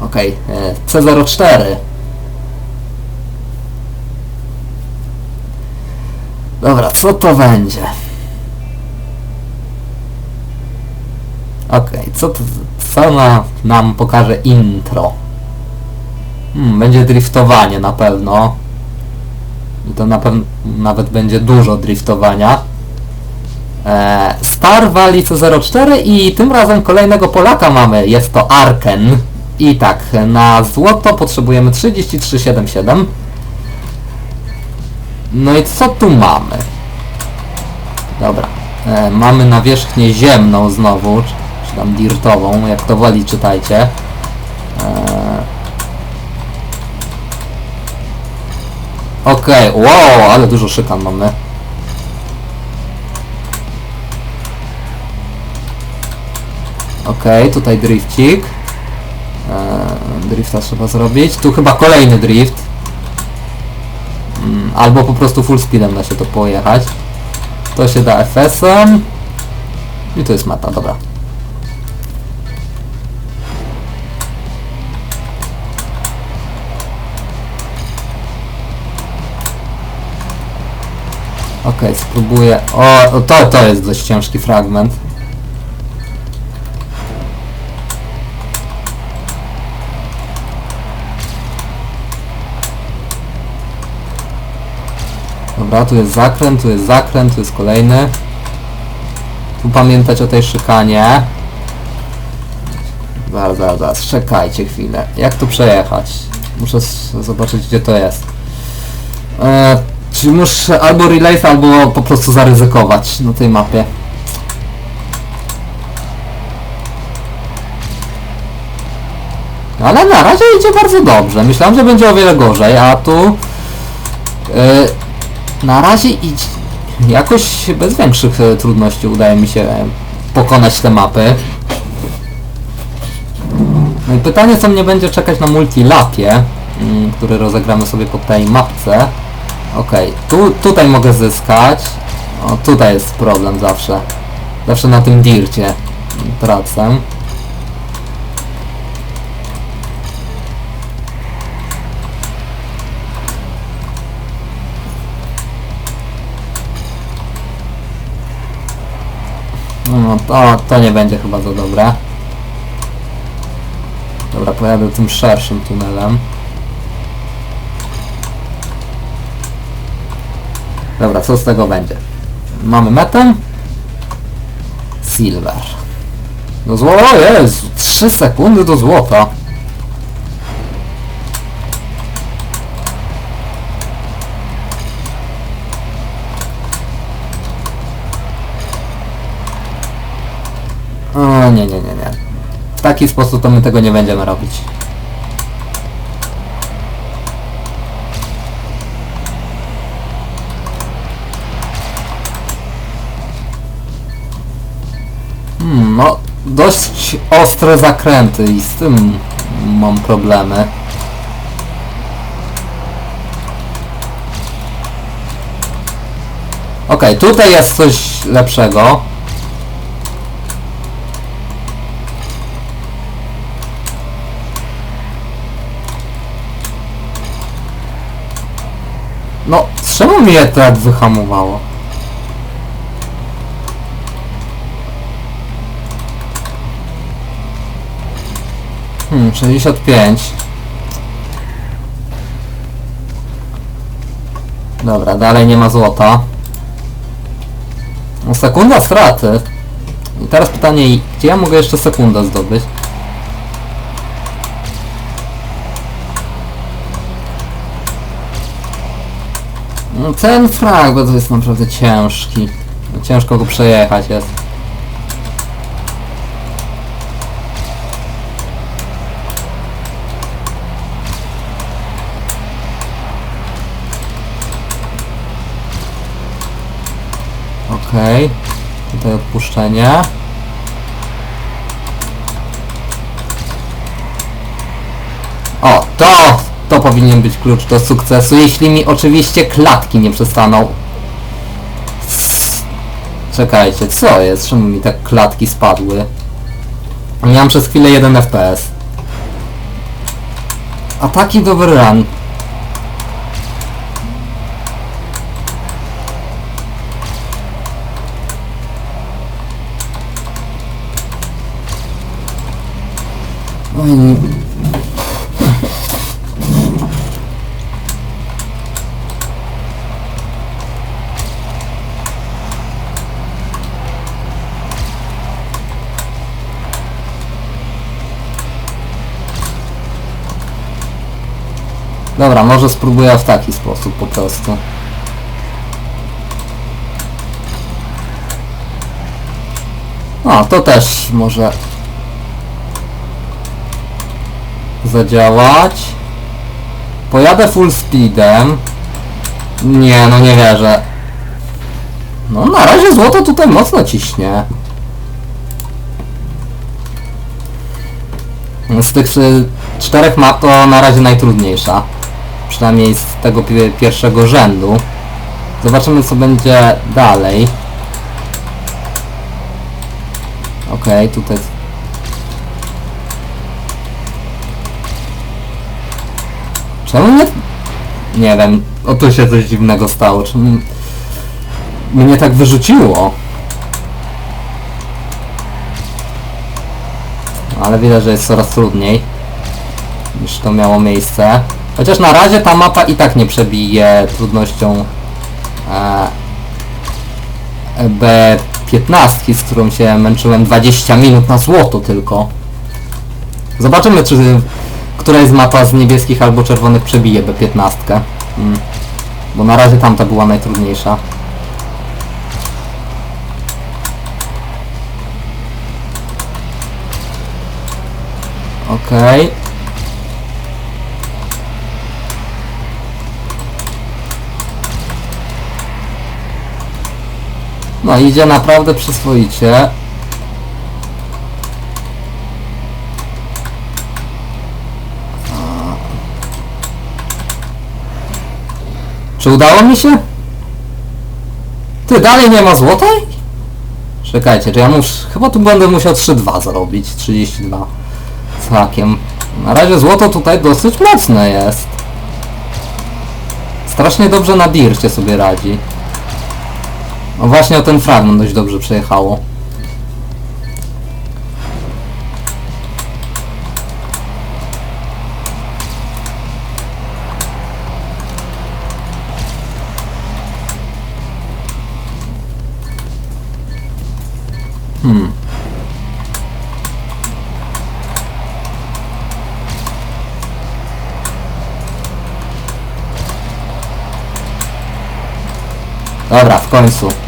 Okej, e, C04. Dobra, co to będzie? Okej, co to, co na, nam pokaże intro? Hmm, będzie driftowanie na pewno. I to na pewno nawet będzie dużo driftowania. E, Star Valley C04 i tym razem kolejnego Polaka mamy. Jest to Arken. I tak, na złoto potrzebujemy 3377. No i co tu mamy? Dobra. E, mamy nawierzchnię ziemną znowu, czy, czy tam dirtową, jak to woli czytajcie. E, Okej, wow, ale dużo szykan mamy. Okej, tutaj drifcik. Drifta trzeba zrobić. Tu chyba kolejny drift. Mm, albo po prostu full speedem da się to pojechać. To się da FS-em. I to jest meta, dobra. Okej, spróbuję. O, to, to jest dość ciężki fragment. Dobra, tu jest zakręt, tu jest zakręt, tu jest kolejny. Tu pamiętać o tej szykanie. Zaraz, zaraz, zaraz, czekajcie chwilę. Jak tu przejechać? Muszę zobaczyć gdzie to jest. E, czyli muszę albo relay, albo po prostu zaryzykować na tej mapie. Ale na razie idzie bardzo dobrze. Myślałem, że będzie o wiele gorzej, a tu... e, na razie idź. Jakoś bez większych e, trudności udaje mi się e, pokonać te mapy. No i pytanie co mnie będzie czekać na multilapie, mm, który rozegramy sobie po tej mapce. Okej, tu, tutaj mogę zyskać. O, tutaj jest problem zawsze. Zawsze na tym dircie mm, tracę. No to, to nie będzie chyba za dobre. Dobra, pojadę tym szerszym tunelem. Dobra, co z tego będzie? Mamy metę. Silver. Do złota, jest 3 sekundy do złota. Nie, nie, nie, nie. W taki sposób to my tego nie będziemy robić. Hmm, no, dość ostre zakręty i z tym mam problemy. Okej, tutaj jest coś lepszego. No, czemu mnie tak wyhamowało? Hmm, 65. Dobra, dalej nie ma złota. Sekunda straty. I teraz pytanie, gdzie ja mogę jeszcze sekundę zdobyć? No ten fragment jest naprawdę ciężki. No, Ciężko go przejechać jest. Okej. Tutaj odpuszczenie. O, to! To powinien być klucz do sukcesu, jeśli mi oczywiście klatki nie przestaną. Czekajcie, co jest? Czemu mi tak klatki spadły? Miałem przez chwilę 1 FPS. A taki dobry run. Oj, Dobra, może spróbuję w taki sposób po prostu. O, to też może zadziałać. Pojadę full speedem. Nie, no nie wierzę. No na razie złoto tutaj mocno ciśnie. Z tych czterech map to na razie najtrudniejsza. Przynajmniej z tego pi- pierwszego rzędu. Zobaczymy co będzie dalej. Okej, tutaj... Czemu nie... Nie wiem, o tu się coś dziwnego stało. Czemu... Mnie tak wyrzuciło. Ale widać, że jest coraz trudniej niż to miało miejsce. Chociaż na razie ta mapa i tak nie przebije trudnością e, B15, z którą się męczyłem 20 minut na złoto tylko. Zobaczymy, czy któraś z mapa z niebieskich albo czerwonych przebije B15. Mm. Bo na razie tamta była najtrudniejsza. Okej. No idzie naprawdę przyzwoicie. A. Czy udało mi się? Ty, dalej nie ma złotej? Czekajcie, czy ja muszę... Chyba tu będę musiał 3-2 zrobić. 32 z hakiem. Na razie złoto tutaj dosyć mocne jest. Strasznie dobrze na dircie sobie radzi. No właśnie o ten fragment dość dobrze przejechało. Hmm. Dobra, w końcu.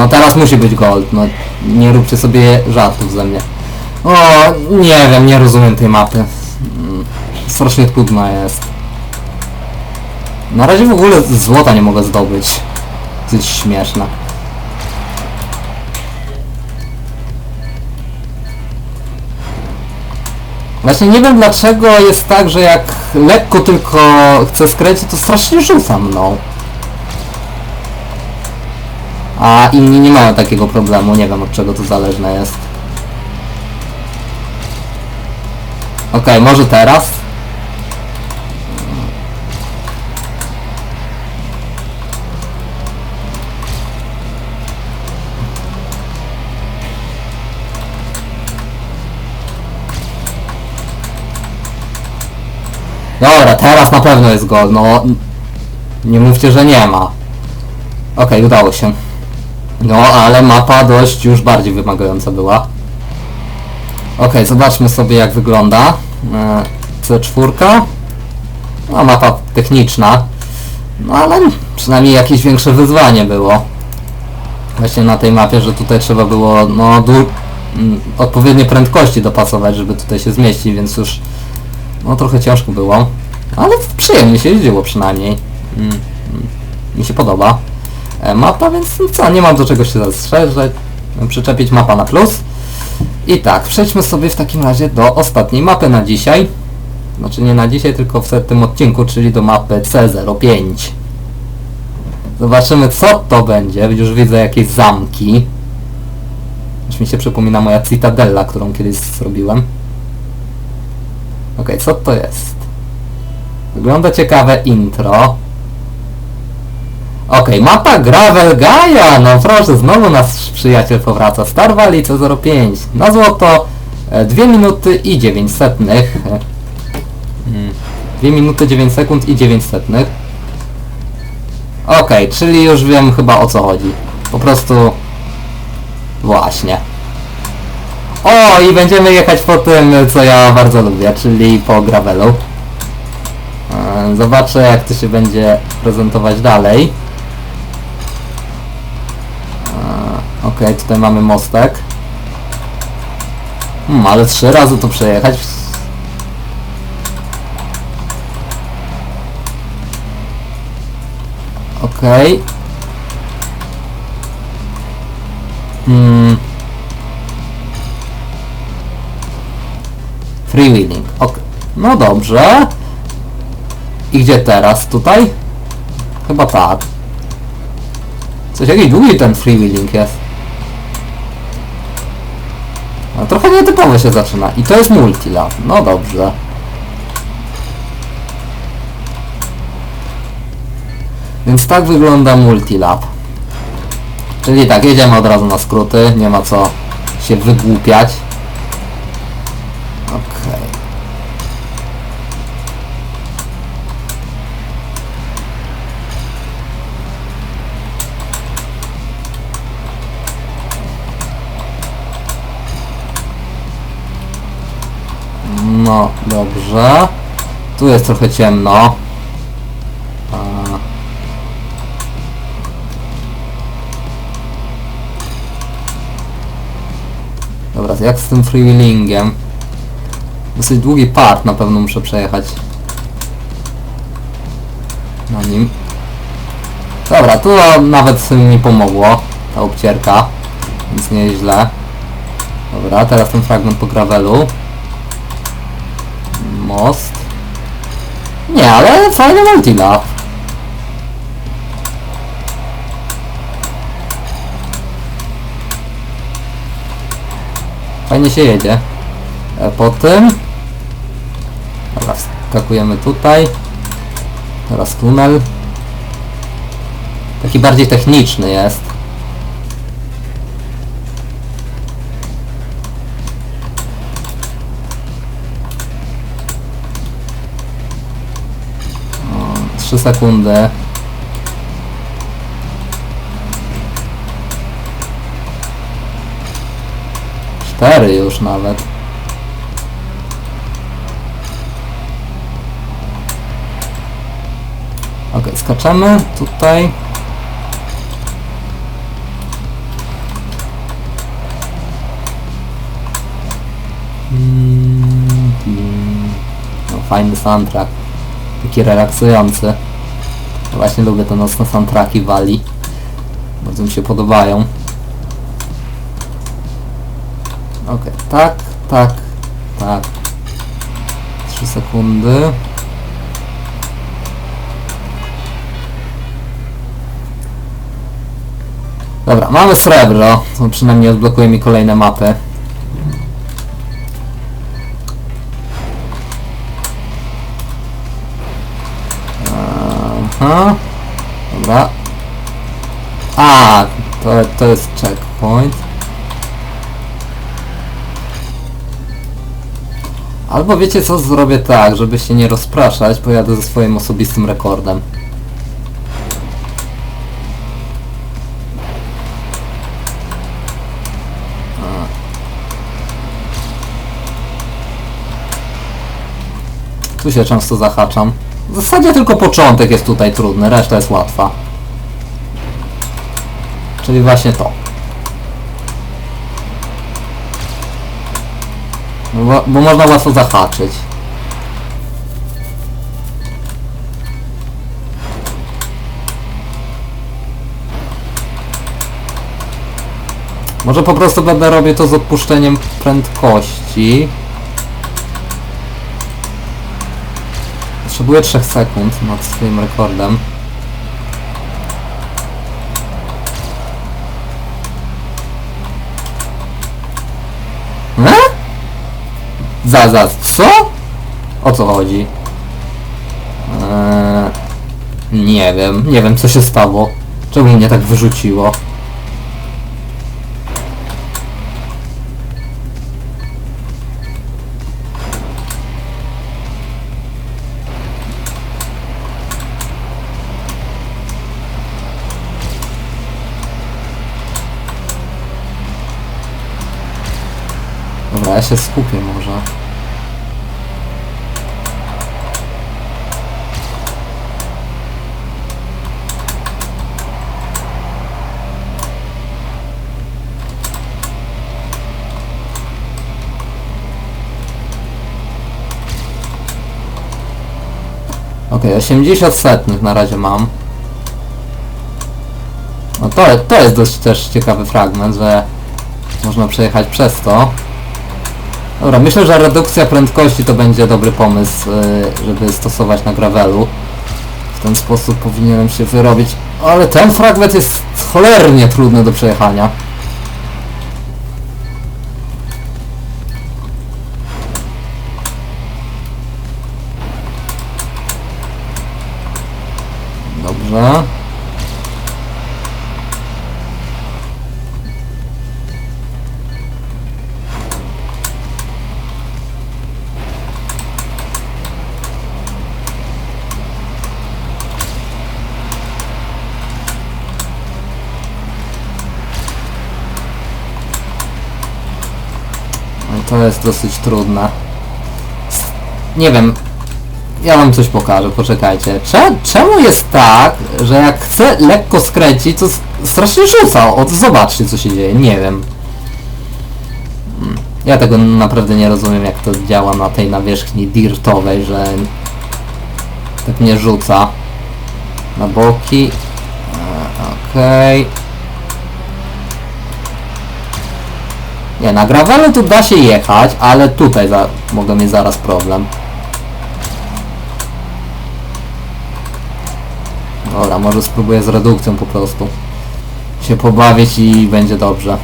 No, teraz musi być gold, no nie róbcie sobie żartów ze mnie. O, nie wiem, nie rozumiem tej mapy. Mm, Strasznie trudna jest. Na razie w ogóle złota nie mogę zdobyć. To jest śmieszne. Właśnie nie wiem dlaczego jest tak, że jak lekko tylko chcę skręcić, to strasznie rzuca mną. A inni nie mają takiego problemu, nie wiem od czego to zależne jest. Okej, może teraz? Dobra, teraz na pewno jest gol, no... Nie mówcie, że nie ma. Okej, udało się. No, ale mapa dość już bardziej wymagająca była. Okej, zobaczmy sobie jak wygląda. E, C4. No, mapa techniczna. No, ale przynajmniej jakieś większe wyzwanie było. Właśnie na tej mapie, że tutaj trzeba było, no, odpowiednie prędkości dopasować, żeby tutaj się zmieścić, więc już no trochę ciężko było, ale przyjemnie się jeździło przynajmniej. Mm, mm, mi się podoba mapa, więc no co, nie mam do czego się zastrzeżeć. Przyczepić mapa na plus. I tak, przejdźmy sobie w takim razie do ostatniej mapy na dzisiaj. Znaczy nie na dzisiaj, tylko w tym odcinku, czyli do mapy C05. Zobaczymy co to będzie. Już widzę jakieś zamki. Już mi się przypomina moja Citadella, którą kiedyś zrobiłem. Okej, co to jest? Wygląda ciekawe intro. Okej, mapa Gravel Gaia! No proszę, znowu nasz przyjaciel powraca. Star Valley C05. Na złoto 2 minuty i 9 setnych. 2 minuty 9 sekund i 9 setnych. Okej, czyli już wiem chyba o co chodzi. Po prostu... Właśnie. O, i będziemy jechać po tym, co ja bardzo lubię, czyli po gravelu. E, Zobaczę, jak to się będzie prezentować dalej. Okej, tutaj mamy mostek. Hmm, ale trzy razy to przejechać. Okej. Hmm. Freewheeling. Ok. No dobrze. I gdzie teraz? Tutaj? Chyba tak. Coś jakiś długi ten freewheeling jest. No trochę nietypowo się zaczyna. I to jest multilab. No dobrze. Więc tak wygląda multilab. Czyli tak, jedziemy od razu na skróty, nie ma co się wygłupiać. Okej. No, dobrze. Tu jest trochę ciemno. Dobra, jak z tym freewheelingiem? Dosyć długi part na pewno muszę przejechać. Na nim. Dobra, to nawet mi pomogło. Ta obcierka. Więc nieźle. Dobra, teraz ten fragment po gravelu. Most. Nie, ale fajny multilab. Fajnie się jedzie. E, po tym... Dobra, wskakujemy tutaj. Teraz tunel. Taki bardziej techniczny jest. O, 3 sekundy. Cztery już nawet. Ok, skaczemy tutaj. Mm, mm. No, fajny soundtrack. Taki relaksujący. Właśnie lubię te nocne soundtracki Wali. Bardzo mi się podobają. Okej, tak, tak, tak. 3 sekundy. Dobra, mamy srebro. To przynajmniej odblokuje mi kolejne mapy. Aha. Dobra. A, to, jest checkpoint. Albo wiecie co, zrobię tak, żeby się nie rozpraszać, pojadę ze swoim osobistym rekordem. Tu się często zahaczam. W zasadzie tylko początek jest tutaj trudny, reszta jest łatwa. Czyli właśnie to. No bo, bo można łatwo zahaczyć. Może po prostu będę robił to z odpuszczeniem prędkości. Potrzebuję 3 sekund nad swoim rekordem. E? Za, co? O co chodzi? Eee, nie wiem, nie wiem co się stało. Czemu mnie tak wyrzuciło? Dobra, ja się skupię może. 80 setnych na razie mam. No to, to jest dość też ciekawy fragment, że można przejechać przez to. Dobra, myślę, że redukcja prędkości to będzie dobry pomysł, yy, żeby stosować na gravelu. W ten sposób powinienem się wyrobić. Ale ten fragment jest cholernie trudny do przejechania. No to jest dosyć trudne. Nie wiem. Ja wam coś pokażę, poczekajcie. Cze czemu jest tak, że jak chcę lekko skręcić, to strasznie rzuca? O, zobaczcie co się dzieje, nie wiem. Mm, Ja tego naprawdę nie rozumiem, jak to działa na tej nawierzchni dirtowej, że tak nie rzuca. Na boki. E, Okej. Nie, na gravelu tu da się jechać, ale tutaj mogę mieć zaraz problem. Dobra, może spróbuję z redukcją po prostu. Się pobawić i będzie dobrze.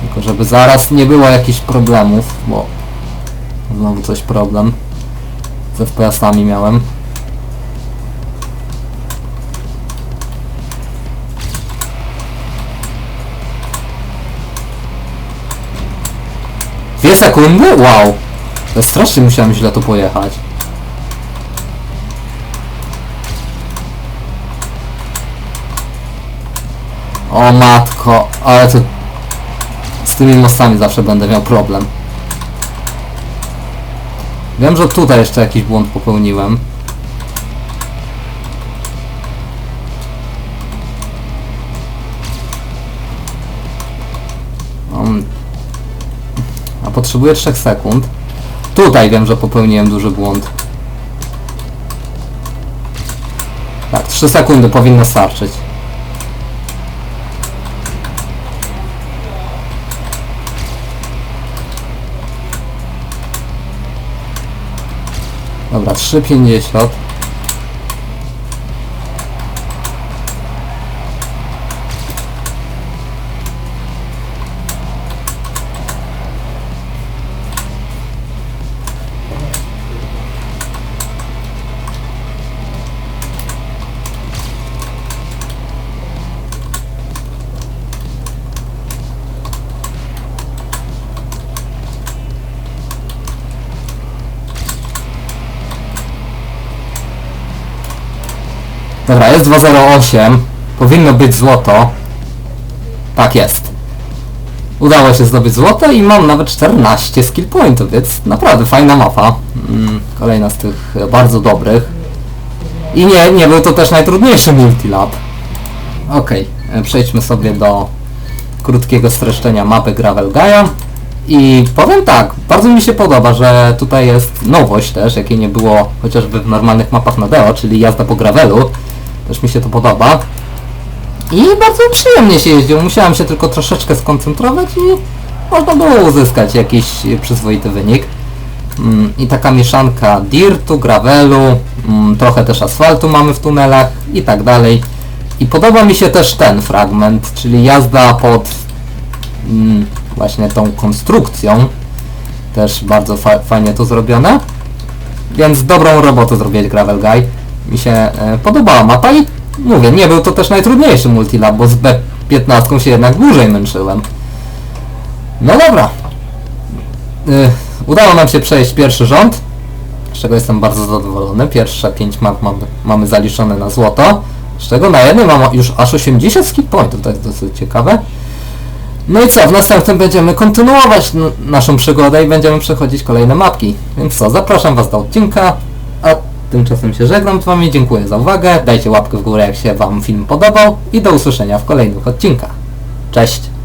Tylko żeby zaraz nie było jakichś problemów, bo znowu coś problem. Z FPS-ami miałem. Dwie sekundy? Wow! To strasznie musiałem źle to pojechać. O matko, ale to... Z tymi mostami zawsze będę miał problem. Wiem, że tutaj jeszcze jakiś błąd popełniłem. A potrzebuję 3 sekund. Tutaj wiem, że popełniłem duży błąd. Tak, 3 sekundy powinno starczyć. 视频也行 S208 powinno być złoto. Tak jest. Udało się zdobyć złoto i mam nawet 14 skill pointów, więc naprawdę fajna mapa. Mm, kolejna z tych bardzo dobrych. I nie, nie był to też najtrudniejszy multilab. Ok, e, przejdźmy sobie do krótkiego streszczenia mapy Gravel Gaia. I powiem tak, bardzo mi się podoba, że tutaj jest nowość też, jakiej nie było chociażby w normalnych mapach na Deo, czyli jazda po gravelu. Też mi się to podoba. I bardzo przyjemnie się jeździł, musiałem się tylko troszeczkę skoncentrować i można było uzyskać jakiś przyzwoity wynik. Mm, I taka mieszanka dirtu, gravelu, mm, trochę też asfaltu mamy w tunelach i tak dalej. I podoba mi się też ten fragment, czyli jazda pod mm, właśnie tą konstrukcją. Też bardzo fa fajnie to zrobione. Więc dobrą robotę zrobiłeś Gravel Guy. Mi się e, podobała mapa i mówię, nie był to też najtrudniejszy multilab, bo z B15 się jednak dłużej męczyłem. No dobra. Y, udało nam się przejść pierwszy rząd, z czego jestem bardzo zadowolony. Pierwsze 5 map mamy, mamy zaliczone na złoto, z czego na jednym mam już aż 80 skill pointów, to jest dosyć ciekawe. No i co, w następnym będziemy kontynuować naszą przygodę i będziemy przechodzić kolejne mapki. Więc co, zapraszam Was do odcinka, a tymczasem się żegnam z Wami, dziękuję za uwagę, dajcie łapkę w górę jak się Wam film podobał i do usłyszenia w kolejnych odcinkach. Cześć!